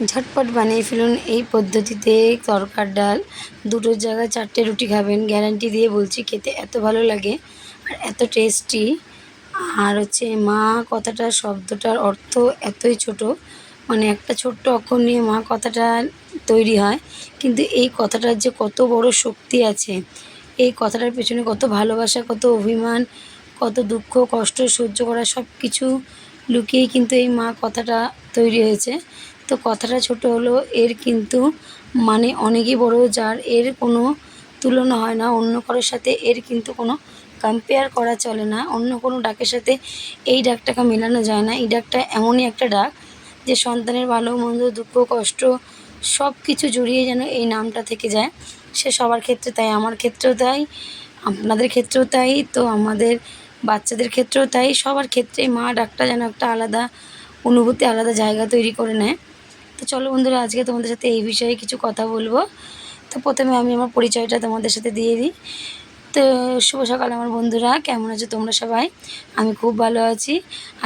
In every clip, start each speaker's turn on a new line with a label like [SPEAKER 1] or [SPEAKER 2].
[SPEAKER 1] ঝটপট বানিয়ে ফেলুন এই পদ্ধতিতে তরকার ডাল। দুটোর জায়গায় চারটে রুটি খাবেন, গ্যারান্টি দিয়ে বলছি খেতে এত ভালো লাগে আর এত টেস্টি। আর হচ্ছে মা কথাটার শব্দটার অর্থ এতই ছোট মানে একটা ছোট্ট অক্ষর নিয়ে মা কথাটা তৈরি হয়, কিন্তু এই কথাটার যে কত বড় শক্তি আছে, এই কথাটার পেছনে কত ভালোবাসা, কত অভিমান, কত দুঃখ, কষ্ট সহ্য করা সব কিছু লুকিয়েই কিন্তু এই মা কথাটা তৈরি হয়েছে। তো কথাটা ছোট হলো, এর কিন্তু মানে অনেকই বড়, যার এর কোনো তুলনা হয় না। অন্য কারোর সাথে এর কিন্তু কোনো কম্পেয়ার করা চলে না। অন্য কোনো ডাকের সাথে এই ডাকটাকে মেলানো যায় না। এই ডাকটা এমনই একটা ডাক যে সন্তানের ভালো, মন্দ, দুঃখ, কষ্ট সব কিছু জড়িয়ে যেন এই নামটা থেকে যায়। সে সবার ক্ষেত্রে তাই, আমার ক্ষেত্রেও তাই, আপনাদের ক্ষেত্রেও তাই, তো আমাদের বাচ্চাদের ক্ষেত্রেও তাই। সবার ক্ষেত্রেই মা ডাকটা যেন একটা আলাদা অনুভূতি, আলাদা জায়গা তৈরি করে নেয়। তো চলো বন্ধুরা, আজকে তোমাদের সাথে এই বিষয়ে কিছু কথা বলব। তো প্রথমে আমি আমার পরিচয়টা তোমাদের সাথে দিয়ে দিই। তো, শুভ সকাল আমার বন্ধুরা। কেমন আছো তোমরা সবাই? আমি খুব ভালো আছি।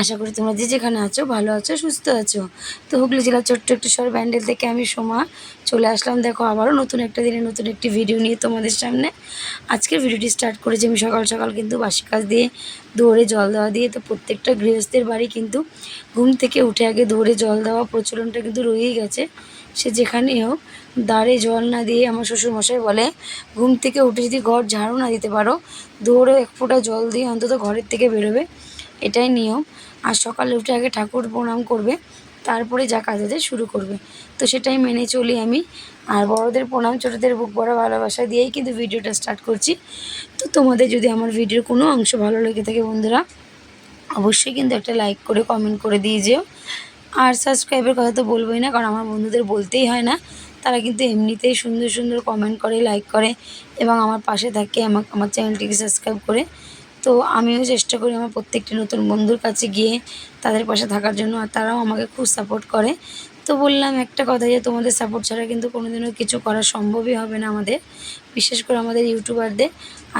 [SPEAKER 1] আশা করি তোমরা যে যেখানে আছো, ভালো আছো, সুস্থ আছো। তো, হুগলি জেলার ছোট্ট একটু শহর ব্যান্ডেল থেকে আমি সোমা। চলে আসলাম, দেখো, আবারও নতুন একটা দিনে নতুন একটি ভিডিও নিয়ে তোমাদের সামনে। আজকের ভিডিওটি স্টার্ট করেছি আমি সকাল সকাল কিন্তু বাসি কাজ দিয়ে, দৌড়ে জল দেওয়া দিয়ে। তো, প্রত্যেকটা গৃহস্থের বাড়ি কিন্তু ঘুম থেকে উঠে আগে দৌড়ে জল দেওয়া প্রচলনটা কিন্তু রয়েই গেছে। সে যেখানেই হোক দাঁড়ে জল না দিয়ে আমার শ্বশুরমশাই বলে, ঘুম থেকে উঠে যদি ঘর ঝাড়ু না দিতে পারো দৌড়ে এক ফোঁটা জল দিয়ে অন্তত ঘরের থেকে বেরোবে। এটাই নিয়ম। আর সকালে উঠে আগে ঠাকুর প্রণাম করবে, তারপরে যা কাজ আছে শুরু করবে। তো সেটাই মেনে চলি আমি। আর বড়দের প্রণাম, ছোটোদের বুক বড় ভালোবাসা দিয়েই কিন্তু ভিডিওটা স্টার্ট করছি। তো তোমাদের যদি আমার ভিডিওর কোনো অংশ ভালো লেগে থাকে বন্ধুরা, অবশ্যই কিন্তু একটা লাইক করে, কমেন্ট করে দিয়ে যেও। আর সাবস্ক্রাইবের কথা তো বলবোই না, কারণ আমার বন্ধুদের বলতেই হয় না। তারা কিন্তু এমনিতেই সুন্দর সুন্দর কমেন্ট করে লাইক করে এবং আমার পাশে থাকে আমার আমার চ্যানেলটিকে সাবস্ক্রাইব করে। তো আমিও চেষ্টা করি আমার প্রত্যেকটি নতুন বন্ধুর কাছে গিয়ে তাদের পাশে থাকার জন্য, আর তারাও আমাকে খুব সাপোর্ট করে। তো বললাম একটা কথা যে, তোমাদের সাপোর্ট ছাড়া কিন্তু কোনোদিনও কিছু করা সম্ভবই হবে না আমাদের। বিশেষ করে আমাদের ইউটিউবারদের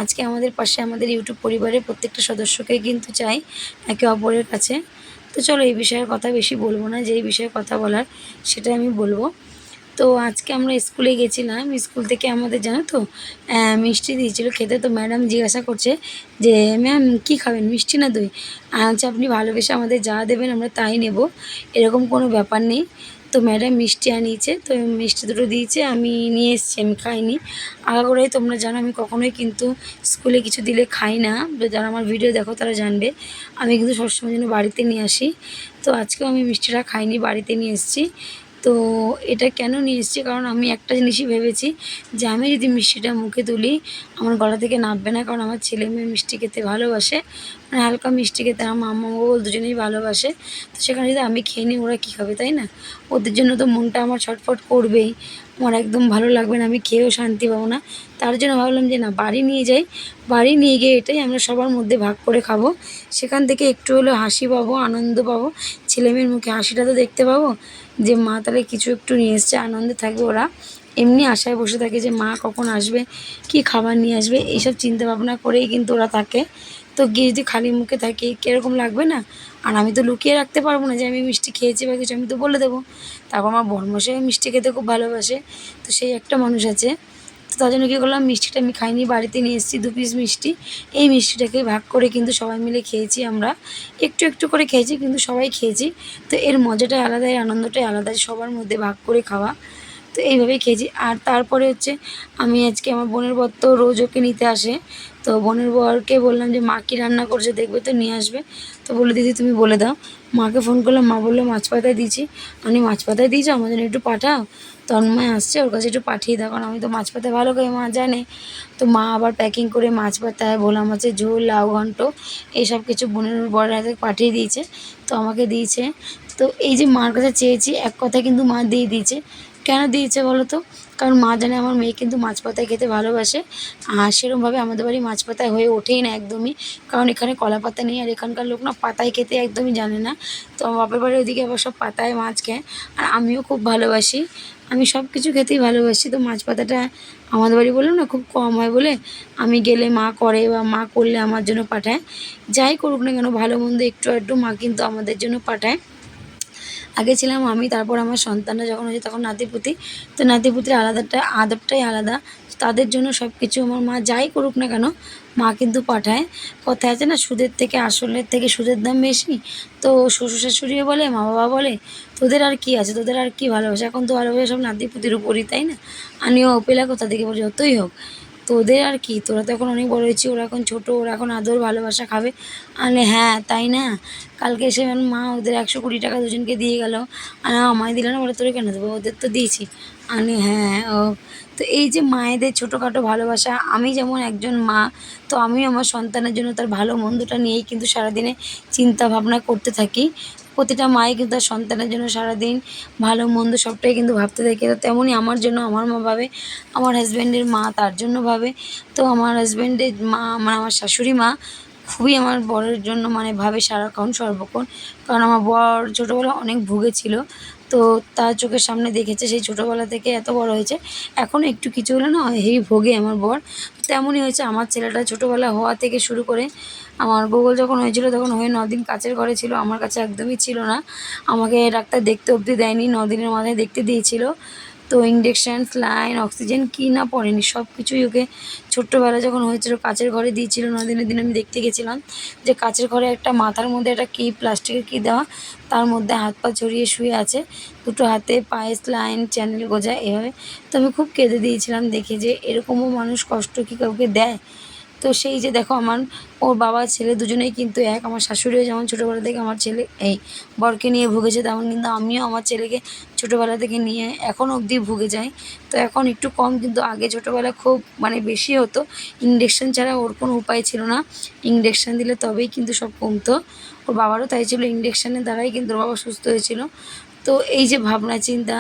[SPEAKER 1] আজকে আমাদের পাশে আমাদের ইউটিউব পরিবারের প্রত্যেকটা সদস্যকে কিন্তু চাই একে অপরের কাছে। তো চলো এই বিষয়ে কথা বেশি বলব না, যেই বিষয়ে কথা বলার সেটা আমি বলব। তো আজকে আমরা স্কুলে গেছিলাম স্কুল থেকে আমাদের জানো তো মিষ্টি দিয়েছিল, খেতে তো ম্যাডাম জিজ্ঞাসা করছে যে, ম্যাম, কি খাবেন, মিষ্টি না দই? আচ্ছা আপনি ভালোবেসে আমাদের যা দেবেন আমরা তাই নেব, এরকম কোনো ব্যাপার নেই। তো ম্যাডাম মিষ্টি আনিয়েছে, তো মিষ্টি দুটো দিয়েছে, আমি নিয়ে এসেছি, আমি খাইনি। আগা আগাগোড়াই তোমরা জানো, আমি কখনোই কিন্তু স্কুলে কিছু দিলে খাই না। যারা আমার ভিডিও দেখো, তারা জানবে। আমি কিন্তু সবসময় যেন বাড়িতে নিয়ে আসি। তো আজকেও আমি মিষ্টিটা খাইনি, বাড়িতে নিয়ে এসেছি। তো এটা কেন নিয়ে এসেছি কারণ আমি একটা জিনিসই ভেবেছি যে আমি যদি মিষ্টিটা মুখে তুলি, আমার গলা থেকে নামবে না, কারণ আমার ছেলে মেয়ে মিষ্টি খেতে ভালোবাসে। মানে হালকা মিষ্টি খেতে আমার বাবা দুজনেই ভালোবাসে। তো সেখানে যদি আমি খেয়ে নিই, ওরা কী খাবে তাই না? ওদের জন্য তো মনটা আমার ছটফট করবেই। আমার একদম ভালো লাগবে না, আমি খেয়েও শান্তি পাবো না। তার জন্য ভাবলাম যে না, বাড়ি নিয়ে যাই। বাড়ি নিয়ে গিয়ে এটাই আমরা সবার মধ্যে ভাগ করে খাব। সেখান থেকে একটু হলেও হাসি পাবো, আনন্দ পাবো। ছেলেমেয়ের মুখে হাসিটা তো দেখতে পাবো। যে মা তাহলে কিছু একটু নিয়ে এসছে, আনন্দে থাকবে ওরা। এমনি আশায় বসে থাকে যে মা কখন আসবে, কি খাবার নিয়ে আসবে, এইসব চিন্তা ভাবনা করেই কিন্তু ওরা থাকে। তো গিয়ে যদি খালি মুখে থাকে, কীরকম লাগবে না? আর আমি তো লুকিয়ে রাখতে পারব না যে আমি মিষ্টি খেয়েছি বা কিছু, আমি তো বলে দেবো। তারপর আমার বর্মশাই মিষ্টি খেতে খুব ভালোবাসে। তো সেই একটা মানুষ আছে। তো তার জন্য কী করলাম, মিষ্টিটা আমি খাইনি, বাড়িতে নিয়ে এসেছি দু পিস মিষ্টি। এই মিষ্টিটাকে ভাগ করে কিন্তু সবাই মিলে খেয়েছি আমরা। একটু একটু করে খেয়েছি কিন্তু সবাই খেয়েছি। তো এর মজাটাই আলাদা, এর আনন্দটাই আলাদা, সবার মধ্যে ভাগ করে খাওয়া। তো এইভাবেই খেয়েছি। আর তারপরে হচ্ছে আমি আজকে আমার বোনের বর তো রোজ ওকে নিতে আসে। তো বোনের বরকে বললাম যে, মা কী রান্না করছে দেখবে তো, নিয়ে আসবে। তো বলে দিদি তুমি বলে দাও। মাকে ফোন করলাম, মা বলল, মাছ পাতায় দিয়েছি। আমি মাছ পাতায় দিয়েছি? আমার জন্য একটু পাঠাও। তন্ময় আসছে, ওর কাছে একটু পাঠিয়ে দাও, কারণ আমি তো মাছ পাতা ভালো খাই মা জানে তো মা আবার প্যাকিং করে মাছ পাতায় ভোলা মাছের ঝোল, লাউ ঘন্ট, এইসব কিছু বোনের বড় হাতে পাঠিয়ে দিয়েছে, তো আমাকে দিয়েছে। তো এই যে মার কাছে চেয়েছি, এক কথা কিন্তু মা দিয়ে দিয়েছে। কেন দিয়েছে বলো তো? কারণ মা জানে আমার মেয়ে কিন্তু মাছ পাতায় খেতে ভালোবাসে। আর সেরকমভাবে আমাদের বাড়ি মাছ পাতায় হয়ে ওঠেই না একদমই। কারণ এখানে কলা পাতা নেই আর এখানকার লোক না পাতায় খেতে একদমই জানে না। তো বাপের বাড়ির ওদিকে আবার সব পাতায় মাছ খায়। আর আমিও খুব ভালোবাসি। আমি সব কিছু খেতেই ভালোবাসি। তো মাছ পাতাটা আমাদের বাড়ি বললাম না খুব কম হয় বলে আমি গেলে মা করে বা মা করলে আমার জন্য পাঠায়। যাই করুক না কেন, ভালো মন্দ একটু একটু মা কিন্তু আমাদের জন্য পাঠায়। আগে ছিলাম আমি, তারপর আমার সন্তানরা যখন হয়েছে তখন নাতিপুতি। তো নাতিপুতির আলাদাটা, আদবটাই আলাদা। তাদের জন্য সব কিছু আমার মা যাই করুক না কেন, মা কিন্তু পাঠায়। কথায় আছে না, সুদের থেকে আসলের থেকে সুদের দাম বেশি? তো শ্বশুর শাশুড়িও বলে মা বাবা বলে, তোদের আর কি আছে? তোদের আর কি ভালোবাসা? এখন তো ভালোবাসা সব নাতিপুতির উপরই, তাই না? আমিও পেলা কোথা থেকে বলি? যতই হোক। তোদের আর কি? তোরা তো এখন অনেক বড় হয়েছি, ওরা এখন ছোটো, ওরা এখন আদর, ভালোবাসা খাবে। আরে হ্যাঁ তাই না? কালকে এসে মা ওদের একশো কুড়ি টাকা দুজনকে দিয়ে গেল। আর আমায় দিল না, বলে তোরে কেন দেবো? ওদের তো দিয়েছি। আমি হ্যাঁ ও। তো এই যে মায়েদের ছোটোখাটো ভালোবাসা, আমি যেমন একজন মা, তো আমি আমার সন্তানের জন্য তার ভালো মন্দটা নিয়েই কিন্তু সারাদিনে চিন্তা ভাবনা করতে থাকি। প্রতিটা মাই কিন্তু তার সন্তানের জন্য সারাদিন ভালো, মন্দ সবটাই কিন্তু ভাবতে থাকে। তো তেমনই আমার জন্য আমার মা ভাবে, আমার হাজব্যান্ডের মা তার জন্য ভাবে। তো আমার হাজব্যান্ডের মা মানে আমার শাশুড়ি মা খুবই আমার বরের জন্য মানে ভাবে সারাক্ষণ সর্বক্ষণ। কারণ আমার বর ছোটোবেলায় অনেক ভুগেছিল। তো তার চোখের সামনে দেখেছে, সেই ছোটোবেলা থেকে এত বড় হয়েছে। এখনও একটু কিছু হলে না হেভি ভোগে আমার বর। তেমনই হয়েছে, আমার ছেলেটা ছোটোবেলা হওয়া থেকে শুরু করে আমার গোগল যখন হয়েছিল তখন হয়ে নদিন কাচের ঘরে ছিল, আমার কাছে একদমই ছিল না। আমাকে ডাক্তার দেখতে অবধি দেয়নি দিনের মাথায় দেখতে দিয়েছিল। তো ইঞ্জেকশান স্লাইন অক্সিজেন কী না পড়েনি সব কিছুই ওকে ছোট্টবেলা যখন হয়েছিল কাচের ঘরে দিয়েছিল দিনের দিন আমি দেখতে গেছিলাম যে কাচের ঘরে একটা মাথার মধ্যে একটা কী প্লাস্টিকের কী দেওয়া, তার মধ্যে হাত পা ছড়িয়ে শুয়ে আছে, দুটো হাতে পায়ে স্লাইন চ্যানেল গোজা, এভাবে। তো আমি খুব কেঁদে দিয়েছিলাম দেখে যে এরকমও মানুষ কষ্ট কি কাউকে দেয়? তো সেই যে দেখো আমার ওর বাবা, ছেলে দুজনেই কিন্তু এক। আমার শাশুড়িও যেমন ছোটোবেলা থেকে আমার ছেলে, এই বরকে নিয়ে ভুগেছে, তেমন কিন্তু আমিও আমার ছেলেকে ছোটোবেলা থেকে নিয়ে এখন অবধি ভুগে যাই। তো এখন একটু কম কিন্তু আগে ছোটোবেলা খুব মানে বেশি হতো। ইঞ্জেকশন ছাড়া ওর কোনো উপায় ছিল না। ইঞ্জেকশান দিলে তবেই কিন্তু সব কমতো। ওর বাবারও তাই ছিল ইঞ্জেকশানের দ্বারাই কিন্তু ওর বাবা সুস্থ হয়েছিল। তো এই যে ভাবনা, চিন্তা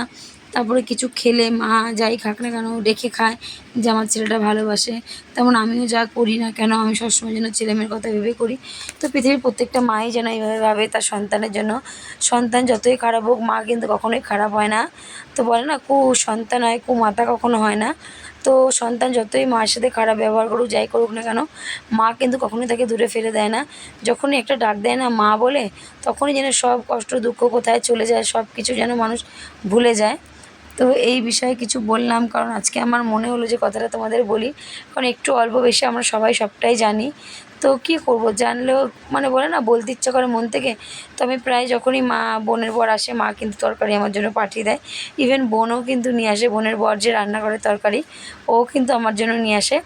[SPEAKER 1] তারপরে কিছু খেলে মা যাই খাক না কেন রেখে খায় যে আমার ছেলেটা ভালোবাসে। তেমন আমিও যা করি না কেন, আমি সবসময় যেন ছেলেমেয়ের কথা ভেবে করি। তো পৃথিবীর প্রত্যেকটা মাই যেন এইভাবে ভাবে তার সন্তানের জন্য। সন্তান যতই খারাপ হোক, মা কিন্তু কখনোই খারাপ হয় না। তো বলে না, কু, সন্তান হয়, কু মাতা কখনো হয় না। তো সন্তান যতই মার সাথে খারাপ ব্যবহার করুক, যাই করুক না কেন, মা কিন্তু কখনোই তাকে দূরে ফেলে দেয় না। যখনই একটা ডাক দেয় না মা বলে, তখনই যেন সব কষ্ট দুঃখ কোথায় চলে যায় সব কিছু যেন মানুষ ভুলে যায়। তো এই বিষয়ে কিছু বললাম, কারণ আজকে আমার মনে হলো যে কথাটা তোমাদের বলি, কারণ একটু অল্প বেশি আমরা সবাই সবটাই জানি। তো কী করব, জানলেও মানে বলে না, বলতে ইচ্ছা করে মন থেকে। তো আমি প্রায় যখনই মা, বোনের বর আসে, মা কিন্তু তরকারি আমার জন্য পাঠিয়ে দেয়। ইভেন বোনও কিন্তু নিয়ে আসে, বোনের বর যে রান্না করে তরকারি, ও কিন্তু আমার জন্য নিয়ে আসে।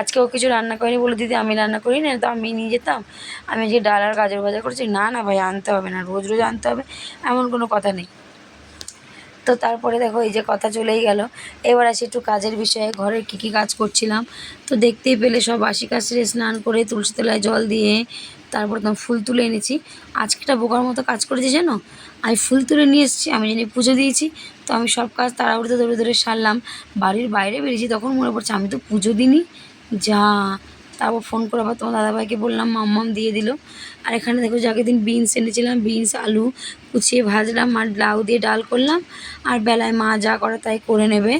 [SPEAKER 1] আজকে ও কিছু রান্না করেনি বলে, দিদি, আমি রান্না করি না, তো আমি নিয়ে যেতাম। আমি যে ডাল আর গাজর ভাজা করছি। না না ভাই, আনতে হবে না, রোজ রোজ আনতে হবে, এমন কোনো কথা নেই। তো তারপরে দেখো এই যে কথা চলেই গেল। এবার আসি একটু কাজের বিষয়ে ঘরের কী কী কাজ করছিলাম। তো দেখতেই পেলে সব বাসি কাশিরে স্নান করে তুলসী তলায় জল দিয়ে তারপর তোমার ফুল তুলে এনেছি। আজকেটা বোকার মতো কাজ করেছি জানো? আমি ফুল তুলে নিয়ে এসেছি, আমি জানি পুজো দিয়েছি, তো আমি সব কাজ তাড়াহুড়োতে ধরে ধরে সারলাম। বাড়ির বাইরে বেরিয়েছি, তখন মনে পড়ছে আমি তো পুজো দিইনি। যা তারপর ফোন করে আবার তোমার দাদাভাইকে বললাম, মাম্মাম দিয়ে দিল। আর এখানে দেখো যাকে দিন বিনস এনেছিলাম বিনস আলু কুচিয়ে ভাজলাম আর লাউ দিয়ে ডাল করলাম। আর বেলায় মা যা করে তাই করে নেবে।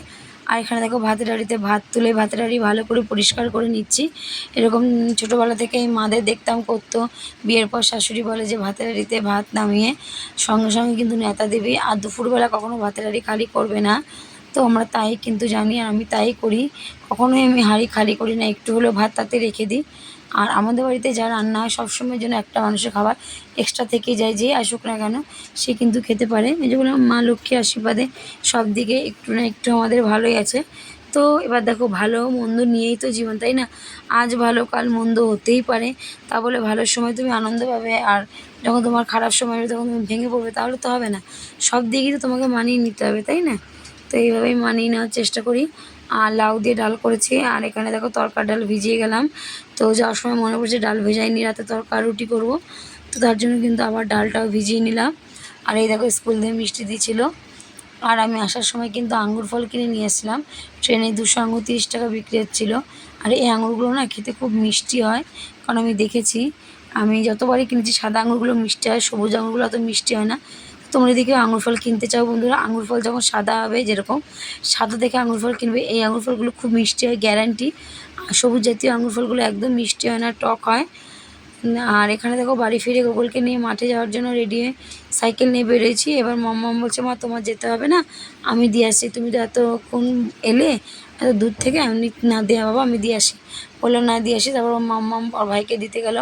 [SPEAKER 1] আর এখানে দেখো ভাতের হাঁড়িতে ভাত তুলে, ভাতের হাঁড়ি ভালো করে পরিষ্কার করে নিচ্ছি। এরকম ছোটোবেলা থেকে মাদের দেখতাম করতো। বিয়ের পর শাশুড়ি বলে যে, ভাতের হাঁড়িতে ভাত নামিয়ে সঙ্গে সঙ্গে কিন্তু নেতা দেবে। আর দুপুরবেলা কখনো ভাতের হাঁড়ি খালি করবে না। তো আমরা তাই কিন্তু জানি আর আমি তাই করি। কখনোই আমি হাঁড়ি খালি করি না, একটু হলেও ভাত তাতে রেখে দিই। আর আমাদের বাড়িতে যা রান্না হয়, সবসময়ের জন্য একটা মানুষের খাবার এক্সট্রা থেকে যায় যে আসুক না কেন, সে কিন্তু খেতে পারে। এই যে বললাম, মা লক্ষ্মীর আশীর্বাদে সব দিকে একটু না একটু আমাদের ভালোই আছে। তো এবার দেখো, ভালো মন্দ নিয়েই তো জীবন, তাই না? আজ ভালো, কাল মন্দ হতেই পারে। তা বলে ভালো সময় তুমি আনন্দ পাবে, আর যখন তোমার খারাপ সময় হবে, তখন তুমি ভেঙে পড়বে, তাহলে তো হবে না। সব দিকেই তো তোমাকে মানিয়ে নিতে হবে, তাই না? তো এইভাবেই মানিয়ে নেওয়ার চেষ্টা করি। আর লাউ দিয়ে ডাল করেছি। আর এখানে দেখো তরকার ডাল ভিজিয়ে গেলাম। তো যাওয়ার সময় মনে পড়ছে ডাল ভেজাইনি রাতে তরকার রুটি করব। তো তার জন্য কিন্তু আবার ডালটাও ভিজিয়ে নিলাম। আর এই দেখো স্কুল দিয়ে মিষ্টি দিয়েছিলো আর আমি আসার সময় কিন্তু আঙুর ফল কিনে নিয়ে এসেছিলাম ট্রেনে দুশো আঙুর তিরিশ টাকা বিক্রি হচ্ছিল। আর এই আঙুরগুলো না খেতে খুব মিষ্টি হয়। কারণ আমি দেখেছি, আমি যতবারই কিনেছি সাদা আঙুরগুলো মিষ্টি হয়, সবুজ আঙুরগুলো অত মিষ্টি হয় না। তোমরা এদিকে আঙুর ফল কিনতে চাও বন্ধুরা, আঙুর ফল যখন সাদা হবে যেরকম, সাদা দেখে আঙুর ফল কিনবে। এই আঙুর ফলগুলো খুব মিষ্টি হয় গ্যারান্টি সবুজ জাতীয় আঙুর ফলগুলো একদম মিষ্টি হয় না, টক হয়। আর এখানে দেখো বাড়ি ফিরে গোকুলকে নিয়ে মাঠে যাওয়ার জন্য রেডি হয়ে সাইকেল নিয়ে বেরিয়েছি। এবার মাম্মাম বলছে, মা, তোমার যেতে হবে না? আমি দিয়ে আসছি। তুমি তো এতক্ষণ এলে, এত দূর থেকে, আমি না দেওয়া বাবা, আমি দিয়ে আসি। বলল, না, দিয়ে আসি। তারপর মাম্মাম ভাইকে দিতে গেল।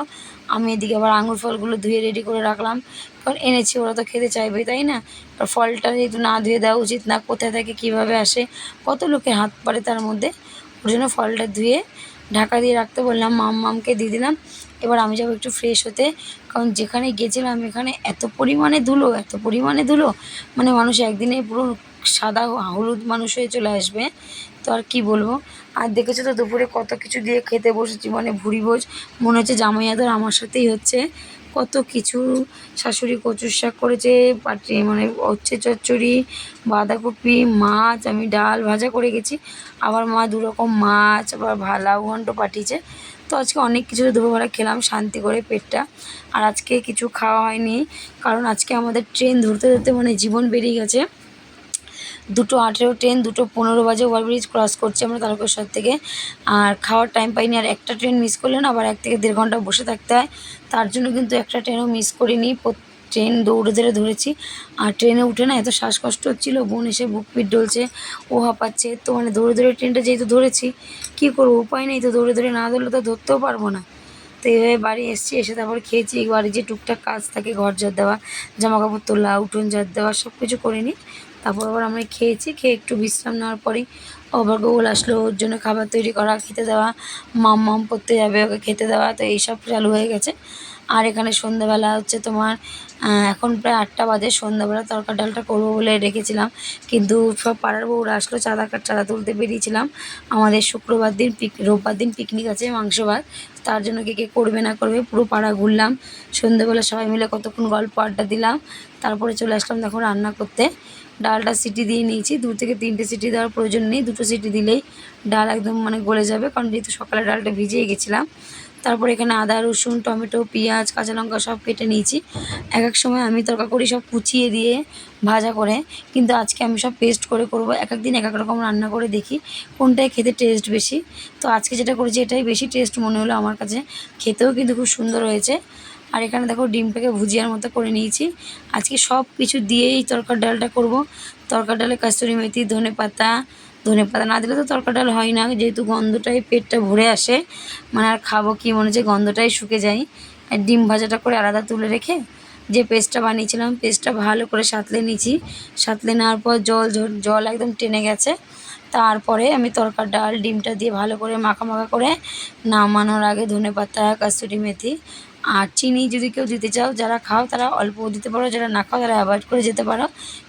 [SPEAKER 1] আমি এদিকে আবার আঙুর ফলগুলো ধুয়ে রেডি করে রাখলাম। কারণ এনেছি, ওরা তো খেতে চাইবে তাই না? আর ফলটা যেহেতু না ধুয়ে দেওয়া উচিত, না কোথায় থাকে, কীভাবে আসে, কত লোকের হাত পারে তার মধ্যে, ওর জন্য ফলটা ধুয়ে ঢাকা দিয়ে রাখতে বললাম মাম মামকে দিয়ে দিলাম। এবার আমি যাব একটু ফ্রেশ হতে, কারণ যেখানে গেছিলাম এখানে এত পরিমাণে ধুলো, এত পরিমাণে ধুলো মানে মানুষ একদিনে পুরো সাদা হলুদ মানুষ হয়ে চলে আসবে। তো আর কি বলব? আর দেখেছ তো দুপুরে কত কিছু দিয়ে খেতে বসেছি মানে ভুড়ি ভোজ। মনে হচ্ছে জামাই আদর আমার সাথেই হচ্ছে। কত কিছু শাশুড়ি কচুর শাক করেছে, পাটি মানে হচ্ছে চচ্চড়ি, বাঁধাকপি, মাছ, আমি ডাল ভাজা করে গেছি। আবার মা দু রকম মাছ, আবার ভালাউ ঘন্ট পাঠিয়েছে। তো আজকে অনেক কিছু দুপুরবেলা খেলাম, শান্তি করে পেটটা। আর আজকে কিছু খাওয়া হয়নি, কারণ আজকে আমাদের ট্রেন ধরতে ধরতে মানে জীবন বেরিয়ে গেছে। দুটো আঠেরো ট্রেন দুটো পনেরো বাজে ওভারব্রিজ ক্রস করছি আমরা তারকেশ্বর থেকে। আর খাওয়ার টাইম পাইনি, আর একটা ট্রেন মিস করলে না আবার এক থেকে দেড় ঘণ্টা বসে থাকতে হয়। তার জন্য কিন্তু একটা ট্রেনও মিস করিনি ট্রেন দৌড়ে ধরে ধরেছি। আর ট্রেনে উঠে না এত শ্বাসকষ্ট হচ্ছিল, বোন এসে বুক পিট ডলছে ও হাঁপাচ্ছে তো মানে দৌড়ে ধরে ট্রেনটা যেহেতু ধরেছি, কী করব, উপায় নেই তো দৌড়ে ধরে না ধরলে তো ধরতেও পারব না। তো এইভাবে বাড়ি এসেছি, এসে তারপর খেয়েছি বাড়ি যে টুকটাক কাজ থাকে, ঘর ঝাড় দেওয়া জামা কাপড় তোলা, উঠোন ঝাড় দেওয়া সব কিছু করে নিই তারপর আবার আমরা খেয়েছি, খেয়ে একটু বিশ্রাম নেওয়ার পরেই আবার গোল আসলো ওর জন্য খাবার তৈরি করা, খেতে দেওয়া, মাম মাম পড়তে যাবে ওকে খেতে দেওয়া, তো এইসব চালু হয়ে গেছে। আর এখানে সন্ধ্যাবেলা হচ্ছে তোমার এখন প্রায় আটটা বাজে, সন্ধ্যাবেলা তরকার ডালটা করব বলে রেখেছিলাম। কিন্তু সব পাড়ার বউরা আসলো, চাঁদা চাঁদা তুলতে বেরিয়েছিলাম। আমাদের শুক্রবার দিন পিক, রোববার দিন পিকনিক আছে মাংস ভাত, তার জন্য কে কে করবে না করবে পুরো পাড়া ঘুরলাম। সন্ধ্যেবেলা সবাই মিলে কতক্ষণ গল্প আড্ডা দিলাম, তারপরে চলে আসলাম দেখো রান্না করতে। ডালটা সিটি দিয়ে নিয়েছি। দু থেকে তিনটে সিটি দেওয়ার প্রয়োজন নেই, দুটো সিটি দিলেই ডাল একদম মানে গলে যাবে। কারণ যেহেতু সকালে ডালটা ভিজিয়ে গেছিলাম, তারপর এখানে আদা, রসুন, টমেটো, পেঁয়াজ, কাঁচা লঙ্কা সব কেটে নিয়েছি। এক এক সময় আমি তরকা করি সব কুচিয়ে দিয়ে ভাজা করে, কিন্তু আজকে আমি সব পেস্ট করে করব। এক এক দিন এক এক রকম রান্না করে দেখি কোনটায় খেতে টেস্ট বেশি। তো আজকে যেটা করেছি এটাই বেশি টেস্ট মনে হলো আমার কাছে। খেতেও কিন্তু খুব সুন্দর হয়েছে। আর এখানে দেখো ডিমটাকে ভুজিয়ার মতো করে নিয়েছি। আজকে সব কিছু দিয়েই তরকার ডালটা করব। তরকার ডালে কাস্তুরি মেথি, ধনে পাতা ধনে পাতা না দিলে তো তরকা ডাল হয় না। যেহেতু গন্ধটাই পেটটা ভরে আসে মানে আর খাব কি মনে হচ্ছে? গন্ধটাই শুকে যায়। আর ডিম ভাজাটা করে আলাদা তুলে রেখে যে পেস্টটা বানিয়েছিলাম, পেস্টটা ভালো করে সাঁতলে নিয়েছি। সাঁতলে নেওয়ার পর জল জল একদম টেনে গেছে। তারপরে আমি তরকার ডাল, ডিমটা দিয়ে ভালো করে মাখা মাখা করে নামানোর আগে ধনে পাতা, কাস্তুরি মেথি আর চিনি যদি কেউ দিতে চাও, যারা খাও তারা অল্প দিতে পারো, যারা না খাও তারা অ্যাভয়েড করে যেতে পারো।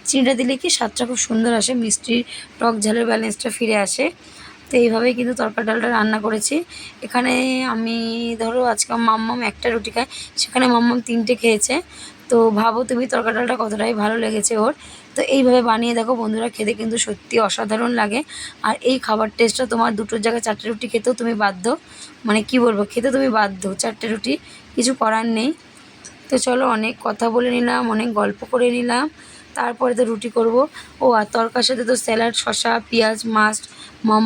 [SPEAKER 1] চিনিটা দিলে কি স্বাদটা খুব সুন্দর আসে, মিষ্টির টক ঝালের ব্যালেন্সটা ফিরে আসে। তো এইভাবেই কিন্তু তরকার ডালটা রান্না করেছি। এখানে আমি ধরো আজকে মাম্মাম একটা রুটি খায়, সেখানে মাম্মাম তিনটে খেয়েছে। তো ভাবো তুমি তরকার ডালটা কতটাই ভালো লেগেছে ওর। তো এইভাবে বানিয়ে দেখো বন্ধুরা, খেতে কিন্তু সত্যি অসাধারণ লাগে। আর এই খাবার টেস্টটা তোমার দুটোর জায়গায় চারটে রুটি খেতেও তুমি বাধ্য। মানে কি বলব, খেতে তুমি বাধ্য চারটে রুটি। কিছু করার নেই। তো চলো অনেক কথা বলে নিলাম, অনেক গল্প করে নিলাম। তারপরে তো রুটি করব। ও, আর তরকার সাথে তো স্যালাড শশা পেঁয়াজ, মাছ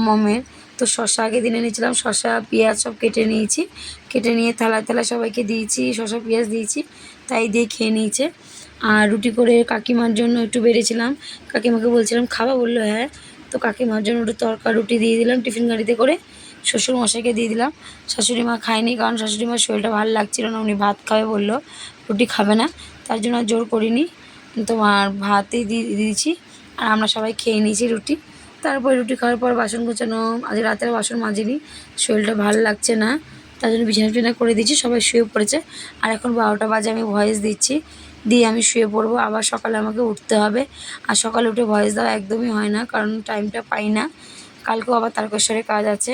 [SPEAKER 1] মমের। তো শশা আগে দিনে নিয়েছিলাম শশা পেঁয়াজ সব কেটে নিয়েছি। কেটে নিয়ে থালা থালা সবাইকে দিয়েছি শশা পেঁয়াজ দিয়েছি, তাই দিয়ে খেয়ে নিয়েছে। আর রুটি করে কাকিমার জন্য একটু বেড়েছিলাম। কাকিমাকে বলছিলাম, খাবা? বলল হ্যাঁ। তো কাকিমার জন্য একটু তরকা রুটি দিয়ে দিলাম টিফিন গাড়িতে করে। শ্বশুর মশাইকে দিয়ে দিলাম। শাশুড়ি মা খায়নি কারণ শাশুড়ি মার শরীরটা ভালো লাগছিল না। উনি ভাত খাবে বলল, রুটি খাবে না। তার জন্য জোর করিনি। তোমার ভাতই দিয়ে দিয়েছি আর আমরা সবাই খেয়ে নিয়েছি রুটি। তারপরে রুটি খাওয়ার পর বাসন গোছানো, আজ রাতের বাসন মাজিনি। শরীরটা ভালো লাগছে না। তার জন্য বিছানা টিছানা করে দিচ্ছি সবাই শুয়ে পড়েছে। আর এখন বারোটা বাজে, আমি ভয়েস দিচ্ছি। দিয়ে আমি শুয়ে পড়ব। আবার সকালে আমাকে উঠতে হবে। আর সকালে উঠে ভয়েস দেওয়া একদমই হয় না, কারণ টাইমটা পাই না। কালকেও আবার তারকেশ্বরে কাজ আছে।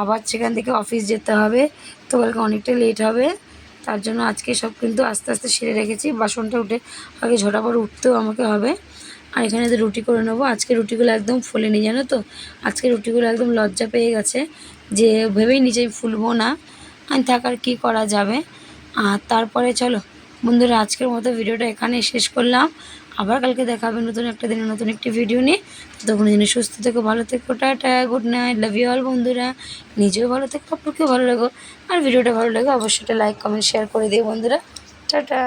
[SPEAKER 1] আবার সেখান থেকে অফিস যেতে হবে। তো কালকে অনেকটা লেট হবে। তার জন্য আজকে সব কিন্তু আস্তে আস্তে সেরে রেখেছি। বাসনটা উঠে আগে ঝটাপট উঠতেও আমাকে হবে। আর এখানে তো রুটি করে নেব, আজকে রুটিগুলো একদম ফুলেনি, জানো তো? আজকে রুটিগুলো একদম লজ্জা পেয়ে গেছে যে ভেবেই নিজে ফুলবো না। আমি থাকার কি করা যাবে। আর তারপরে চলো, বন্ধুরা আজকের মতো ভিডিওটা এখানে শেষ করলাম। আবার কালকে দেখা হবে নতুন একটা দিনে নতুন একটি ভিডিও নিয়ে। তখন জন্য সুস্থ থেকো, ভালো থেকো, tata good night love you all বন্ধুরা। নিজেও ভালো থেকো, আপনাকেও ভালো লাগো। আর ভিডিওটা ভালো লাগে অবশ্যই লাইক কমেন্ট শেয়ার করে দিও বন্ধুরা। টাটা।